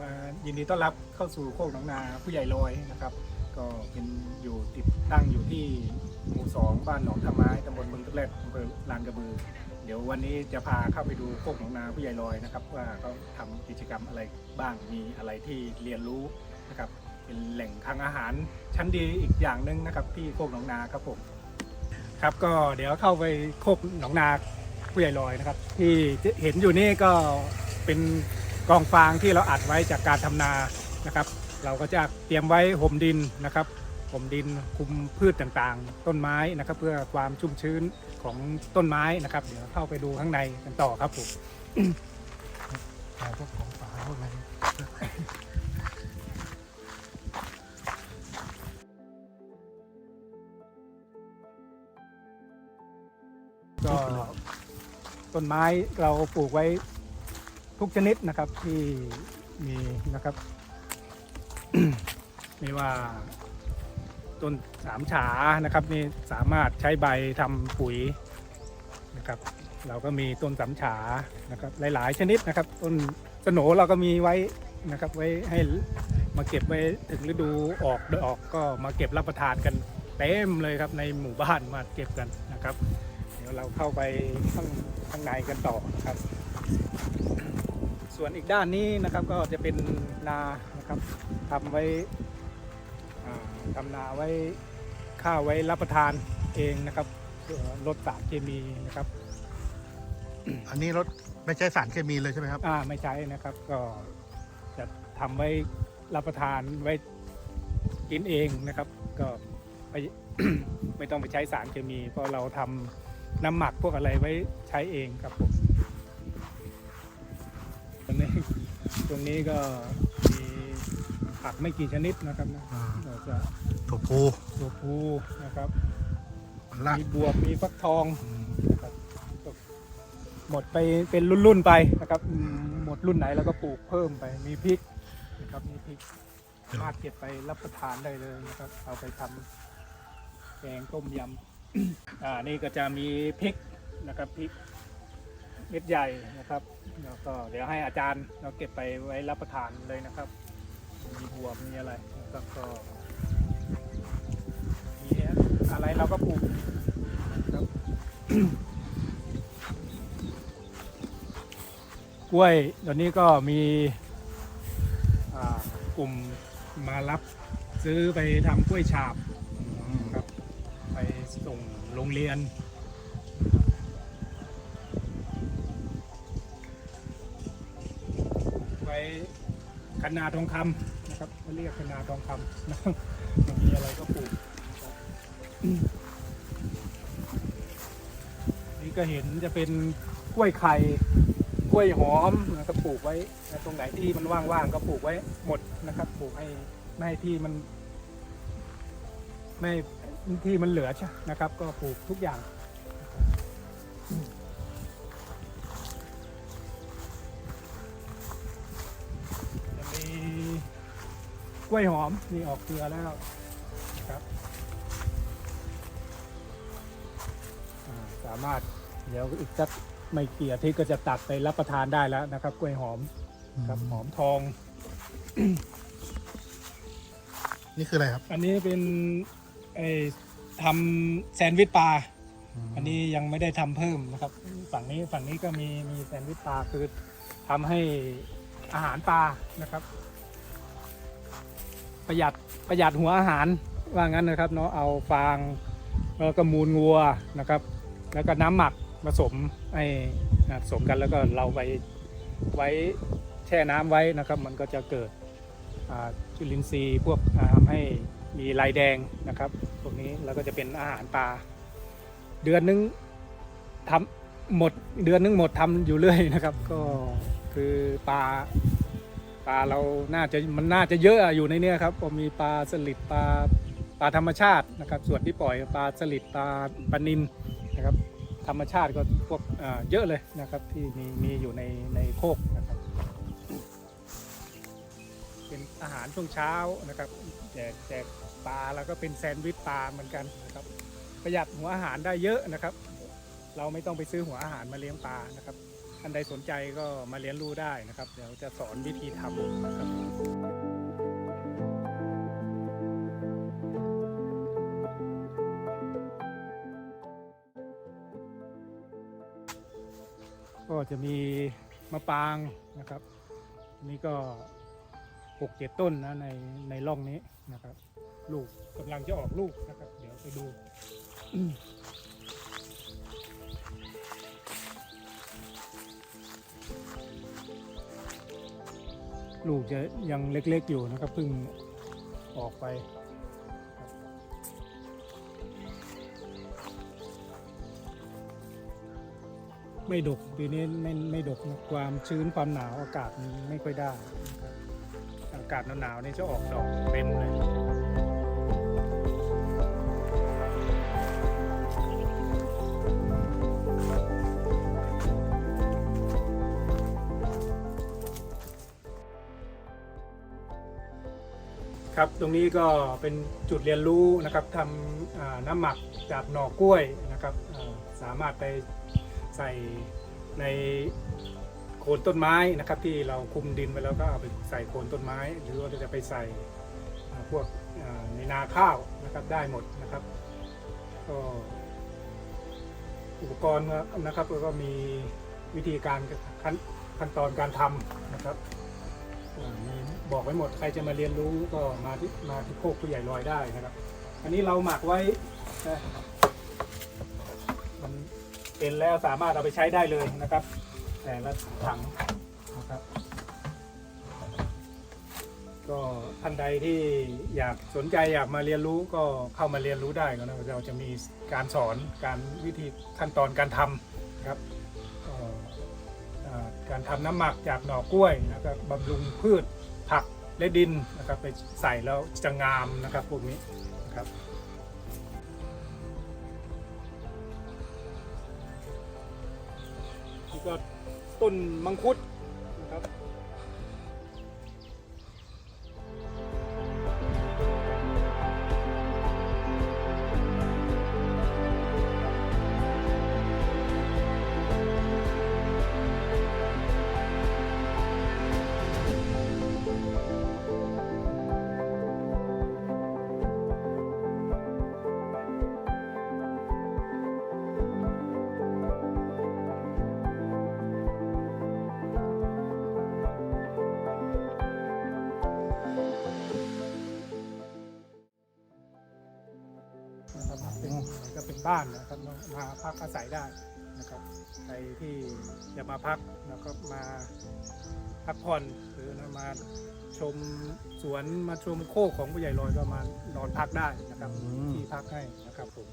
มายินดีต้อนรับเข้าสู่โคกหนองนาผู้ใหญ่ลอยนะครับ ก็เป็นอยู่ติดตั้งอยู่ที่หมู่สองบ้านหนองท่าไม้ตำบลเมืองตะแลดอำเภอลานกระบือ เดี๋ยววันนี้จะพาเข้าไปดูโคกหนองนาผู้ใหญ่ลอยนะครับ ว่าเขาทำกิจกรรมอะไรบ้างมีอะไรที่เรียนรู้นะครับ เป็นแหล่งทางอาหารชั้นดีอีกอย่างหนึ่งนะครับที่โคกหนองนาครับผมครับก็เดี๋ยวเข้าไปโคกหนองนาผู้ใหญ่ลอยนะครับ ที่เห็นอยู่นี่ก็เป็น กองฟางที่เราอัดไว้จากการทำนานะครับ เราก็จะเตรียมไว้ห่มดินนะครับห่มดินคุมพืชต่างๆ ต้นไม้นะครับ เพื่อความชุ่มชื้นของต้นไม้นะครับ เดี๋ยวเข้าไปดูข้างในกันต่อครับผมพวกของฝาพวกอะไรก็ต้นไม้เราปลูกไว้ ทุกชนิดนะครับที่มีนะครับ ไม่ว่าต้นสามฉานะครับนี่สามารถใช้ใบทำปุ๋ยนะครับ เราก็มีต้นสามฉานะครับ หลาย ๆ ชนิดนะครับ ต้นสโหนเราก็มีไว้นะครับ ไว้ให้มาเก็บไว้ถึงฤดูออกดอกก็มาเก็บรับประทานกันเต็มเลยครับในหมู่บ้านมาเก็บกันนะครับ เดี๋ยวเราเข้าไปข้างข้างในกันต่อนะครับ ส่วนอีกด้านนี้นะครับก็จะเป็นนานะครับทำไว้อ่าทำนาไว้ข้าวไว้รับประทานเองนะครับเพื่อลดสารเคมีนะครับอันนี้รถไม่ใช่สารเคมีเลยใช่ไหมครับ อ่าไม่ใช้นะครับ ก็จะทำไว้รับประทานไว้กินเองนะครับ ก็ไปไม่ต้องไปใช้สารเคมี เพราะเราทำน้ำหมักพวกอะไรไว้ใช้เองครับผม ตรงนี้ก็มีผักไม่กี่ชนิดนะครับนะอ่า เราจะถั่วพูตัวพูนะครับมันละมีบวบมีฟักทองอืมนะครับก็หมดไปเป็นรุ่นๆไปนะครับอืมหมดรุ่นไหนแล้วก็ปลูกเพิ่มไปมีพริกนะครับมีพริก สามารถเก็บไปรับประทานได้เลยนะครับ เอาไปทำแกงต้มยำ อ่านี่ก็จะมีพริกนะครับพริก เม็ดใหญ่นะครับแล้วก็เดี๋ยวให้อาจารย์เราเก็บไปไว้รับประทานเลยนะครับมีบวบมีอะไรนะครับก็มีอะไรเราก็ปลูกครับกล้วยตอนนี้ก็มีกลุ่มมารับซื้อไปทำกล้วยฉาบครับไปส่งโรงเรียน คนาทองคำนะครับเขาเรียกคนาทองคำนะมีอะไรก็ปลูกนี่ก็เห็นจะเป็นกล้วยไข่กล้วยหอมนะครับปลูกไว้ตรงไหนที่มันว่างๆก็ปลูกไว้หมดนะครับปลูกให้ไม่ให้ที่มันไม่ที่มันเหลือใช่นะครับ ก็ปลูกทุกอย่าง กล้วยหอมนี่ออกเครือแล้วนะครับอ่าสามารถเดี๋ยวอีกสักไม่กี่อาทิตย์ก็จะตัดไปรับประทานได้แล้วนะครับ กล้วยหอมครับหอมทอง นี่คืออะไรครับ อันนี้เป็นไอ้ทำแซนด์วิชปลาอันนี้ยังไม่ได้ทำเพิ่มนะครับ ฝั่งนี้ฝั่งนี้ก็มีมีแซนด์วิชปลาคือทำให้อาหารปลานะครับ ประหยัดประหยัดหัวอาหารว่างั้นนะครับเนาะเอาฟางแล้วก็มูลวัวนะครับ แล้วก็น้ำหมักผสมให้ผสมกันแล้วก็เราไปไว้แช่น้ำไว้นะครับ มันก็จะเกิดจุลินทรีย์พวกทำให้มีลายแดงนะครับพวกนี้แล้วก็จะเป็นอาหารปลาเดือนนึงทำหมดเดือนนึงหมดทำอยู่เรื่อยนะครับ ก็คือปลา ปลาเราน่าจะมันน่าจะเยอะอยู่ในเนี้ยครับก็มีปลาสลิดปลาปลาธรรมชาตินะครับ ส่วนที่ปล่อยปลาสลิดปลาปลานินนะครับ ธรรมชาติก็พวกอ่าเยอะเลยนะครับที่มีมีอยู่ในในโคกนะครับ เป็นอาหารช่วงเช้านะครับแจกแจกปลาแล้วก็เป็นแซนด์วิชปลาเหมือนกันนะครับ ประหยัดหัวอาหารได้เยอะนะครับ เราไม่ต้องไปซื้อหัวอาหารมาเลี้ยงปลานะครับ ท่านใดสนใจก็มาเรียนรู้ได้นะครับ เดี๋ยวจะสอนวิธีทำนะครับก็จะมีมะปรางนะครับ นี่ก็หกเจ็ดต้นนะในในร่องนี้นะครับ ลูกกำลังจะออกลูกนะครับ เดี๋ยวไปดู ลูกจะยังเล็กๆอยู่นะครับเพิ่งออกไปไม่ดกปีนี้ไม่ไม่ดกนะความชื้นความหนาวอากาศไม่ค่อยได้ อากาศหนาวๆนี่จะออกดอกเต็มเลย ครับตรงนี้ก็เป็นจุดเรียนรู้นะครับทำน้ำหมักจากหน่อกล้วยนะครับสามารถไปใส่ในโคนต้นไม้นะครับ ที่เราคุมดินไว้แล้วก็เอาไปใส่โคนต้นไม้ หรือว่าจะไปใส่พวกในนาข้าวนะครับได้หมดนะครับก็อุปกรณ์นะครับแล้วก็มีวิธีการขั้นตอนการทำนะครับมี บอกไว้หมดใครจะมาเรียนรู้ก็มาที่มาที่โคกผู้ใหญ่ลอยได้นะครับ อันนี้เราหมักไว้นะมันเป็นแล้วสามารถเอาไปใช้ได้เลยนะครับ แต่ละถังนะครับ ก็ท่านใดที่อยากสนใจอยากมาเรียนรู้ก็เข้ามาเรียนรู้ได้ก็นะเราจะมีการสอนการวิธีขั้นตอนการทำนะครับการทำน้ำหมักจากหน่อกล้วยนะครับบำรุงพืช ผักและดินนะครับไปใส่แล้วจะงามนะครับพวกนี้นะครับนี่ก็ต้นมังคุด บ้านนะครับมามาพักอาศัยได้นะครับใครที่จะมาพักแล้วก็มาพักผ่อนหรือมาชมสวนมาชมโคกของผู้ใหญ่ลอยก็มานอนพักได้นะครับอืมที่พักให้นะครับผม